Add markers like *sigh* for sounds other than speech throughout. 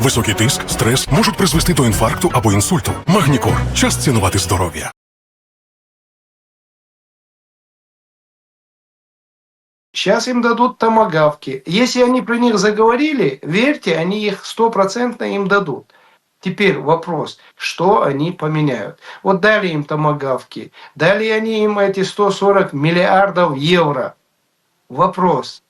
Високий тиск, стрес можуть призвести до інфаркту або інсульту. Магнікор. Час цінувати здоров'я. Сейчас им дадут томогавки. Если они про них заговорили, верьте, они их стопроцентно им дадут. Теперь вопрос, что они поменяют? Вот дали им томогавки, дали они им эти 140 миллиардов евро. Вопрос,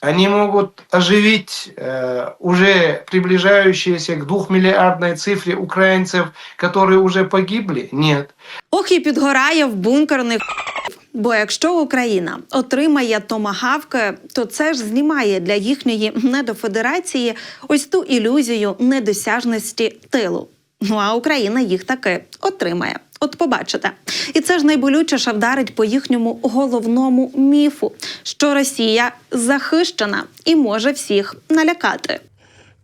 они могут оживить э, уже приближающиеся к двухмиллиардной цифре украинцев, которые уже погибли? Нет. Ох і підгорає в бункерних. *laughs* Бо якщо Україна отримає томагавки, то це ж знімає для їхньої *laughs* недофедерації ось ту ілюзію недосяжності тилу. Ну а Україна їх таки отримає. От побачите, і це ж найболючіше вдарить по їхньому головному міфу, що Росія захищена і може всіх налякати.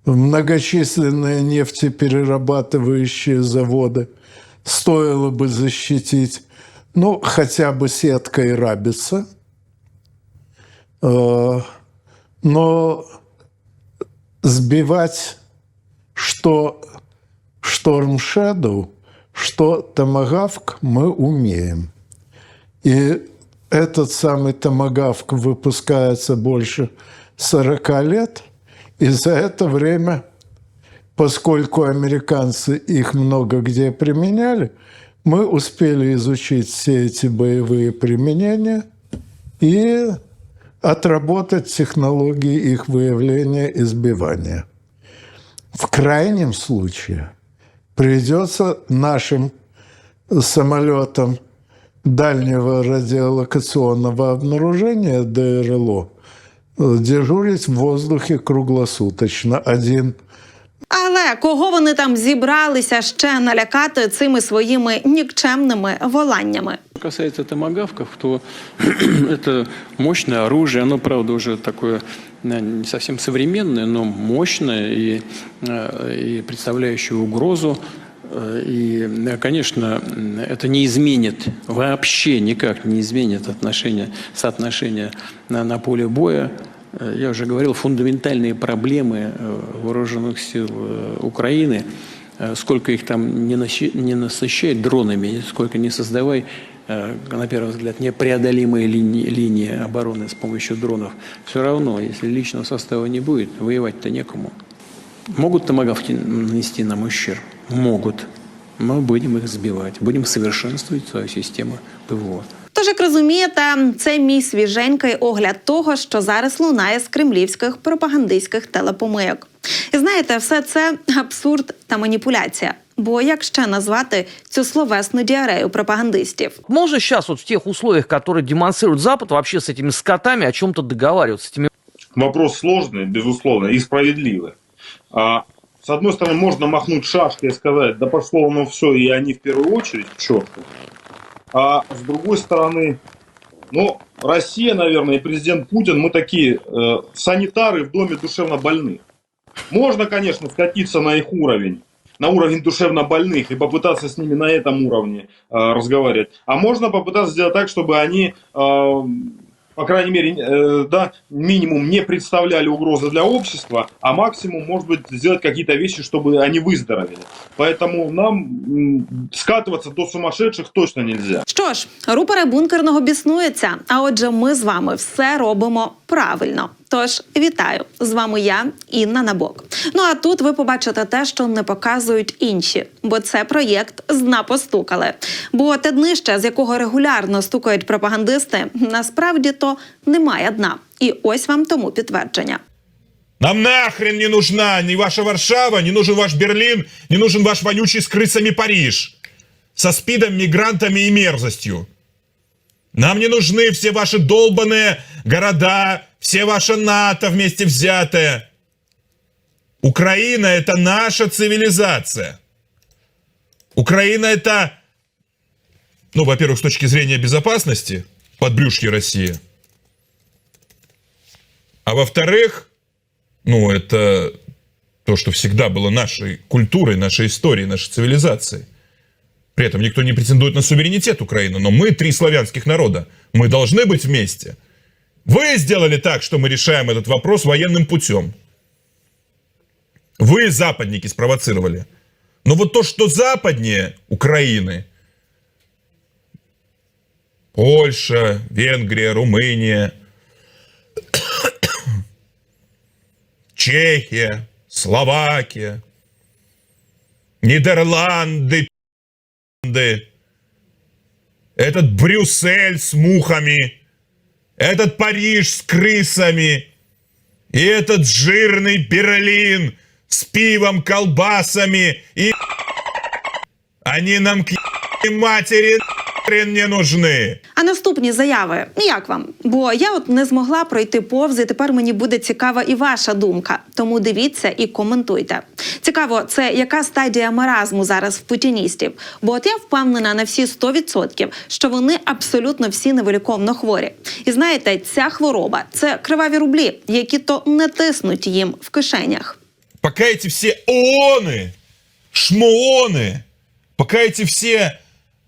многочисленные нефтеперерабатывающие заводы стоило бы защитить, ну, хотя бы сеткой рабица. Э, Но сбивать что Шторм Shadow, что Томагавк мы умеем. И этот самый Томагавк выпускается больше 40 лет, и за это время, поскольку американцы их много где применяли, мы успели изучить все эти боевые применения и отработать технологии их выявления и сбивания. В крайнем случае придется нашим самолетам дальнего радиолокационного обнаружения ДРЛО э, дежурить в воздухе круглосуточно. Один Але кого вони там зібралися ще налякати цими своїми нікчемними воланнями? Касается томагавков, то *clears throat* это мощное оружие. Оно, правда, уже такое э, не совсем современное, но мощное и, э, и представляющее угрозу. Э, И, конечно, это не изменит, вообще никак не изменит отношения, соотношения на, на поле боя. Я уже говорил, фундаментальные проблемы вооруженных сил Украины, сколько их там не, нащи- не насыщай дронами, сколько не создавай, на первый взгляд, непреодолимые линии, линии обороны с помощью дронов, все равно, если личного состава не будет, воевать-то некому. Могут томагавки нанести нам ущерб? Могут. Мы будем их сбивать, будем совершенствовать свою систему ПВО. Тож, як розумієте, це мій свіженький огляд того, що зараз лунає з кремлівських пропагандистських телепомийок. І знаєте, все це абсурд та маніпуляція. Бо як ще назвати цю словесну діарею пропагандистів? Можно сейчас вот в тех условиях, которые демонстрирует Запад, вообще с этими скотами о чем-то договариваться, этими Вопрос сложный, безусловно, и справедливый. А, с одной стороны, можно махнуть шашкой и сказать, да пошло оно все, и они в первую очередь к черту. А с другой стороны, ну, Россия, наверное, и президент Путин, мы такие э, санитары в доме душевно больных. Можно, конечно, скатиться на их уровень, на уровень душевно больных и попытаться с ними на этом уровне э, разговаривать. А можно попытаться сделать так, чтобы они, э, по крайней мере, э, да, минимум не представляли угрозы для общества, а максимум, может быть, сделать какие-то вещи, чтобы они выздоровели. Поэтому нам скатываться до сумасшедших точно нельзя. Що ж, рупори бункерного біснуються. А отже, ми з вами все робимо правильно. Тож вітаю з вами я, Інна Набок. Ну а тут ви побачите те, що не показують інші, бо це проєкт з дна постукали. Бо те днище, з якого регулярно стукають пропагандисти, насправді то немає дна. І ось вам тому підтвердження. Нам нахрен не нужна ни ваша Варшава, не нужен ваш Берлин, не нужен ваш вонючий с крысами Париж. Со спидом, мигрантами и мерзостью. Нам не нужны все ваши долбанные города, все ваши НАТО вместе взятые. Украина – это наша цивилизация. Украина – это, ну, во-первых, с точки зрения безопасности, подбрюшье России. А во-вторых, ну, это то, что всегда было нашей культурой, нашей историей, нашей цивилизацией. При этом никто не претендует на суверенитет Украины, но мы три славянских народа. Мы должны быть вместе. Вы сделали так, что мы решаем этот вопрос военным путем. Вы, западники, спровоцировали. Но вот то, что западнее Украины, Польша, Венгрия, Румыния, *coughs* Чехия, Словакия, Нидерланды, этот Брюссель с мухами, этот Париж с крысами, и этот жирный Берлин с пивом, колбасами и они нам к матери нахрен не нужны. А наступні заяви як вам? Бо я от не змогла пройти повз, і тепер мені буде цікава і ваша думка. Тому дивіться і коментуйте. Цікаво, це яка стадія маразму зараз в путіністів? Бо от я впевнена на всі 100%, що вони абсолютно всі невиліковно хворі. І знаєте, ця хвороба це криваві рублі, які то не тиснуть їм в кишенях. Пока эти все ООНы, шмооны, пока эти все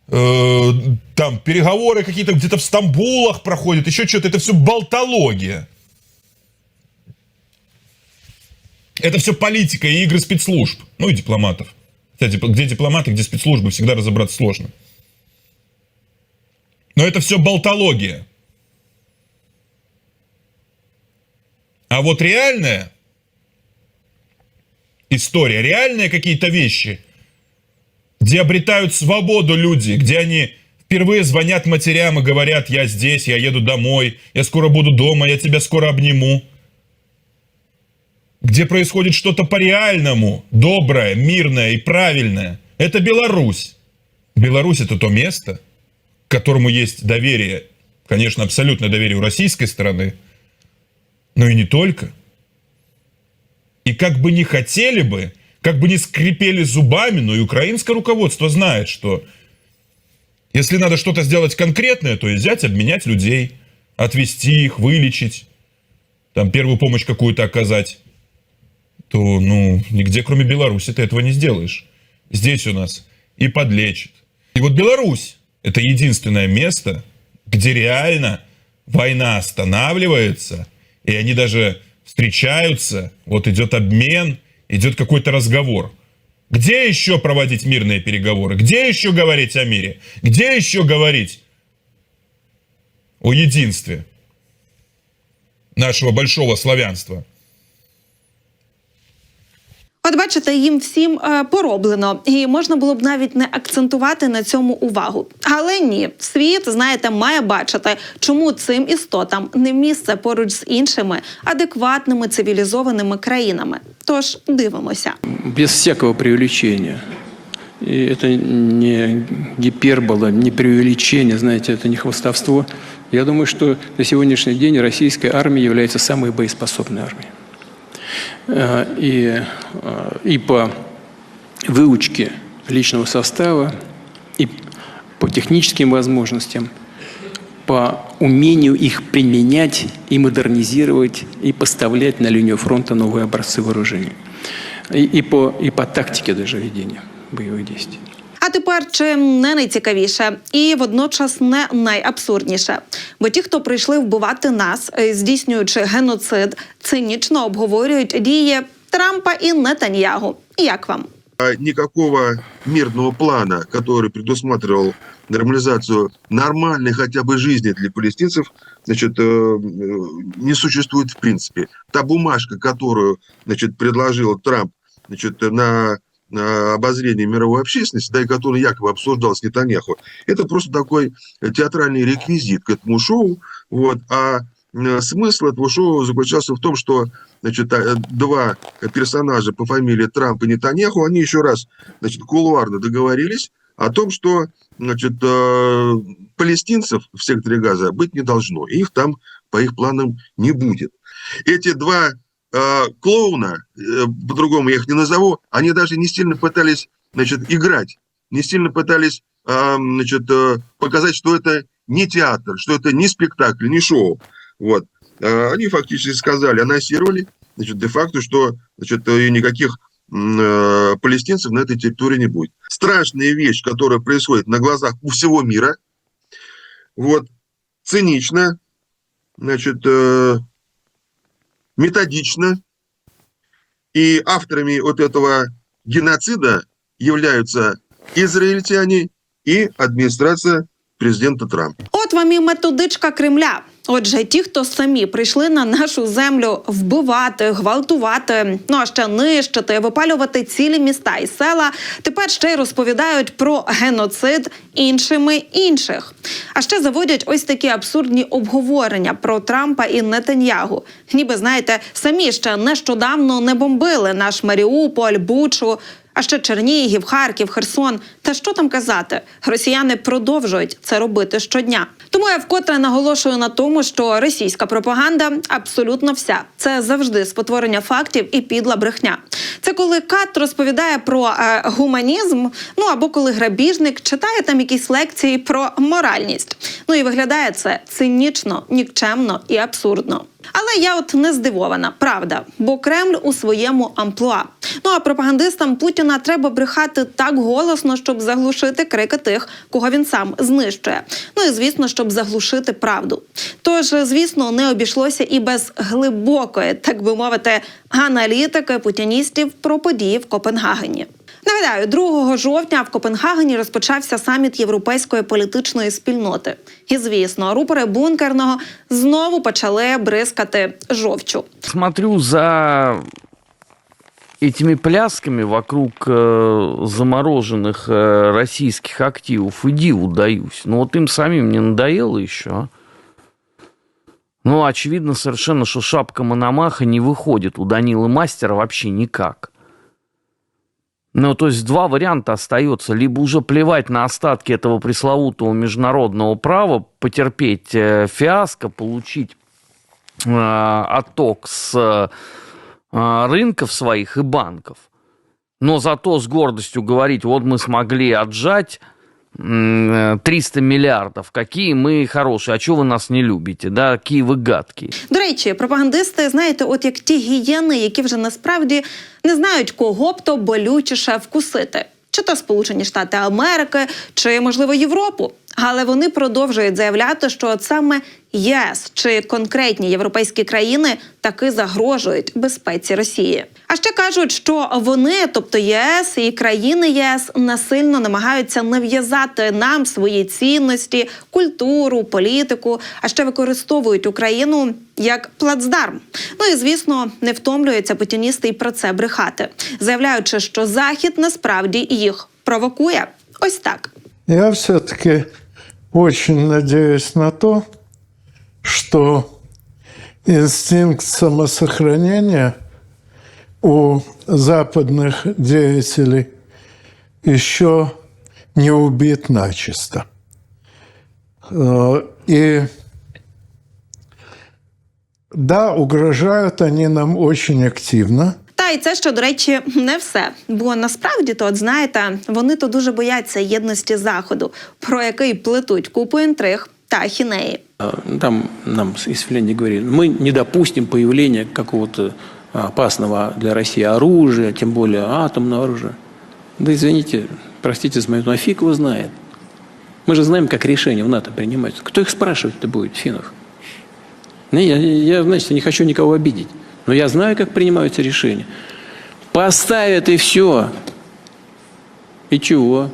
Э, там переговоры какие-то где-то в Стамбулах проходят, еще что-то, это все болтология. Это все политика и игры спецслужб, ну и дипломатов. Дип- где дипломаты, где спецслужбы, всегда разобраться сложно. Но это все болтология. А вот реальная история, реальные какие-то вещи, где обретают свободу люди, где они впервые звонят матерям и говорят, я здесь, я еду домой, я скоро буду дома, я тебя скоро обниму. Где происходит что-то по-реальному, доброе, мирное и правильное. Это Беларусь. Беларусь это то место, к которому есть доверие, конечно, абсолютное доверие у российской стороны, но и не только. И как бы не хотели бы, как бы не скрипели зубами, но и украинское руководство знает, что если надо что-то сделать конкретное, то и взять, обменять людей, отвезти их, вылечить, там первую помощь какую-то оказать, то, ну, нигде, кроме Беларуси, ты этого не сделаешь. Здесь у нас и подлечат. И вот Беларусь – это единственное место, где реально война останавливается, и они даже встречаются, вот идет обмен, идет какой-то разговор. Где еще проводить мирные переговоры? Где еще говорить о мире? Где еще говорить о единстве нашего большого славянства? От бачите, їм всім е, пороблено, і можна було б навіть не акцентувати на цьому увагу. Але ні, світ, знаєте, має бачити, чому цим істотам не місце поруч з іншими адекватними цивілізованими країнами. Тож дивимося. без всякого преувеличения. И это не гипербола, не преувеличение, знаете, это не хвостовство. Я думаю, что на сегодняшний день российская армия является самой боеспособной армией. Э, И, э, и по выучке личного состава, и по техническим возможностям, по умению их применять и модернизировать, и поставлять на линию фронта новые образцы вооружений. И, и, по, и по тактике даже ведения боевых действий. А тепер чи не найцікавіше і водночас не найабсурдніше. Бо ті, хто прийшли вбивати нас, е, здійснюючи геноцид, цинічно обговорюють дії Трампа і Нетаньягу. Як вам? А никакого мирного плана, который предусматривал нормализацию нормальной хотя бы жизни для палестинцев, значит, э, не существует в принципе. Та бумажка, которую, значит, предложил Трамп, значит, на обозрение мировой общественности, да, и который якобы обсуждал с Нетаньяху, это просто такой театральный реквизит к этому шоу, вот, а э, смысл этого шоу заключался в том, что значит, э, два персонажа по фамилии Трамп и Нетаньяху, они еще раз значит, кулуарно договорились о том, что значит, э, палестинцев в секторе Газа быть не должно. Их там по их планам не будет. Эти два клоуна, по-другому я их не назову, они даже не сильно пытались значит, играть, не сильно пытались значит, показать, что это не театр, что это не спектакль, не шоу. Вот. Э, Они фактически сказали, анонсировали, значит, де-факто, что значит, никаких э, палестинцев на этой территории не будет. Страшная вещь, которая происходит на глазах у всего мира. Вот. Цинично, значит, э, методично. И авторами вот этого геноцида являются израильтяне и администрация президента Трампа. От вам і методичка Кремля. Отже, ті, хто самі прийшли на нашу землю вбивати, гвалтувати, ну а ще нищити, випалювати цілі міста і села, тепер ще й розповідають про геноцид іншими інших. А ще заводять ось такі абсурдні обговорення про Трампа і Нетаньягу. Ніби знаєте, самі ще нещодавно не бомбили наш Маріуполь, Бучу. А ще Чернігів, Харків, Херсон. Та що там казати? Росіяни продовжують це робити щодня. Тому я вкотре наголошую на тому, що російська пропаганда абсолютно вся це завжди спотворення фактів і підла брехня. Це коли кат розповідає про е, гуманізм, ну або коли грабіжник читає там якісь лекції про моральність. Ну і виглядає це цинічно, нікчемно і абсурдно. Але я от не здивована, правда, бо Кремль у своєму амплуа. Ну а пропагандистам Путіна треба брехати так голосно, щоб заглушити крики тих, кого він сам знищує. Ну і звісно, щоб заглушити правду. Тож, звісно, не обійшлося і без глибокої, так би мовити, аналітики путіністів про події в Копенгагені. Нагадаю, 2 жовтня в Копенгагені розпочався саміт європейської політичної спільноти. І звісно, рупори бункерного знову почали бризкати жовчу. Смотрю за этими плясками вокруг э, замороженных э, российских активов и диву даюсь. Но вот им самим не надоело еще, а? Ну, очевидно совершенно, что шапка Мономаха не выходит у Данилы Мастера вообще никак. Ну, то есть два варианта остается. Либо уже плевать на остатки этого пресловутого международного права, потерпеть э, фиаско, получить э, отток с э, рынков своих и банков. Но зато с гордостью говорить, вот мы смогли отжать 300 миллиардов, какие мы хорошие, а чего вы нас не любите, да, какие вы гадкие. До речі, пропагандисти, знаєте, от як ті гієни, які вже насправді не знають, кого б то болючіше вкусити. Чи то Сполучені Штати Америки, чи можливо Європу. Але вони продовжують заявляти, що от саме ЄС чи конкретні європейські країни таки загрожують безпеці Росії. А ще кажуть, що вони, тобто ЄС і країни ЄС, насильно намагаються нав'язати нам свої цінності, культуру, політику, а ще використовують Україну як плацдарм. Ну і звісно, не втомлюються путіністи і про це брехати, заявляючи, що Захід насправді їх провокує. Ось так. Я все-таки очень надеюсь на то, что инстинкт самосохранения у западных деятелей еще не убит начисто. Э, И да, угрожают они нам очень активно. Та й це ще, до речі, не все. Бо насправді то, от знаєте, вони то дуже бояться єдності заходу, про який плетуть купу інтриг та ахінеї. Там нам из Финляндии говорили, мы не допустим появления какого-то опасного для России оружия, тем более атомного оружия. Да извините, простите за мою, но фиг его знает. Мы же знаем, как решения в НАТО принимаются. Кто их спрашивать-то будет, финнов? Не, я, я, знаете, не хочу никого обидеть, но я знаю, как принимаются решения. Поставят и все. И чего?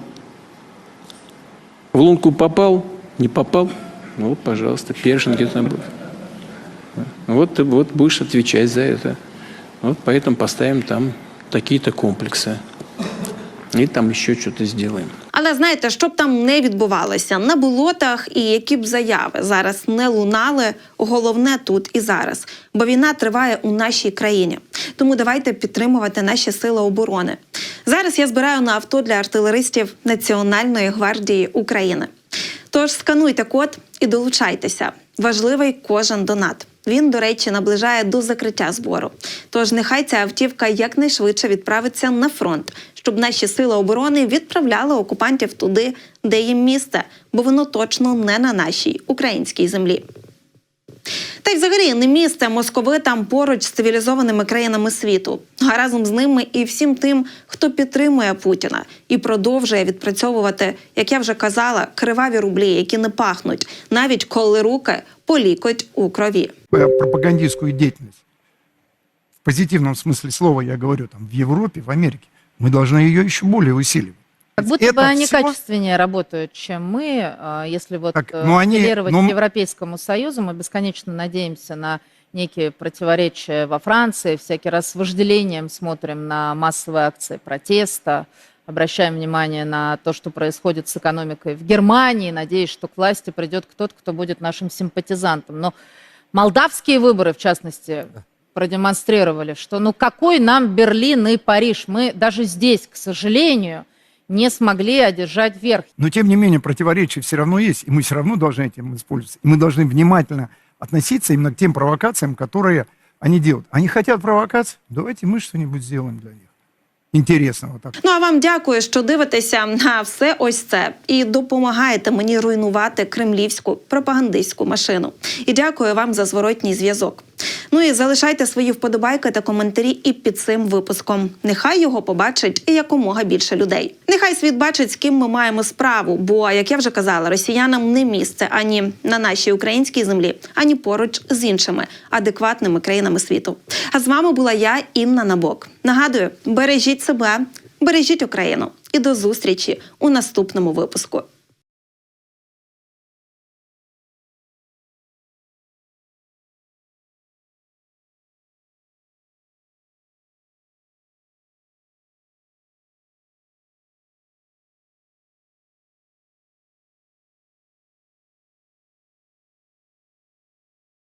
В лунку попал, не попал? Ну, вот, пожалуйста, першин где-то был. Вот ты вот будешь отвечать за это. Вот поэтому поставим там такие-то комплексы. И там еще что-то сделаем. Але знаєте, що б там не відбувалося на болотах і які б заяви зараз не лунали, головне тут і зараз. Бо війна триває у нашій країні. Тому давайте підтримувати наші сили оборони. Зараз я збираю на авто для артилеристів Національної гвардії України. Тож скануйте код і долучайтеся. Важливий кожен донат. Він, до речі, наближає до закриття збору. Тож нехай ця автівка якнайшвидше відправиться на фронт, щоб наші сили оборони відправляли окупантів туди, де їм місце, бо воно точно не на нашій українській землі. Та й взагалі не місце московитам поруч з цивілізованими країнами світу, а разом з ними і всім тим, хто підтримує Путіна і продовжує відпрацьовувати, як я вже казала, криваві рублі, які не пахнуть, навіть коли руки полікоть у крові. э, пропагандистскую деятельность в позитивном смысле слова я говорю, там, в Европе, в Америке, мы должны ее еще более усиливать. Как будто Это бы они всё- качественнее работают, чем мы. А, Если вот Так, э, ну, они- ну, к Европейскому Союзу, мы бесконечно надеемся на некие противоречия во Франции, всякий раз с вожделением смотрим на массовые акции протеста, обращаем внимание на то, что происходит с экономикой в Германии, надеясь, что к власти придет кто-то, кто будет нашим симпатизантом. Но молдавские выборы, в частности, продемонстрировали, что ну какой нам Берлин и Париж? Мы даже здесь, к сожалению, не смогли одержать верх. Но, тем не менее, противоречия все равно есть, и мы все равно должны этим использоваться. И мы должны внимательно относиться именно к тем провокациям, которые они делают. Они хотят провокаций? Давайте мы что-нибудь сделаем для них. Интересного так. Ну а вам дякую, що дивитеся на все ось це і допомагаєте мені руйнувати кремлівську пропагандистську машину. І дякую вам за зворотній зв'язок. Ну і залишайте свої вподобайки та коментарі і під цим випуском. Нехай його побачить якомога більше людей. Нехай світ бачить, з ким ми маємо справу. Бо, як я вже казала, росіянам не місце ані на нашій українській землі, ані поруч з іншими адекватними країнами світу. А з вами була я, Інна Набок. Нагадую, бережіть себе, бережіть Україну і до зустрічі у наступному випуску.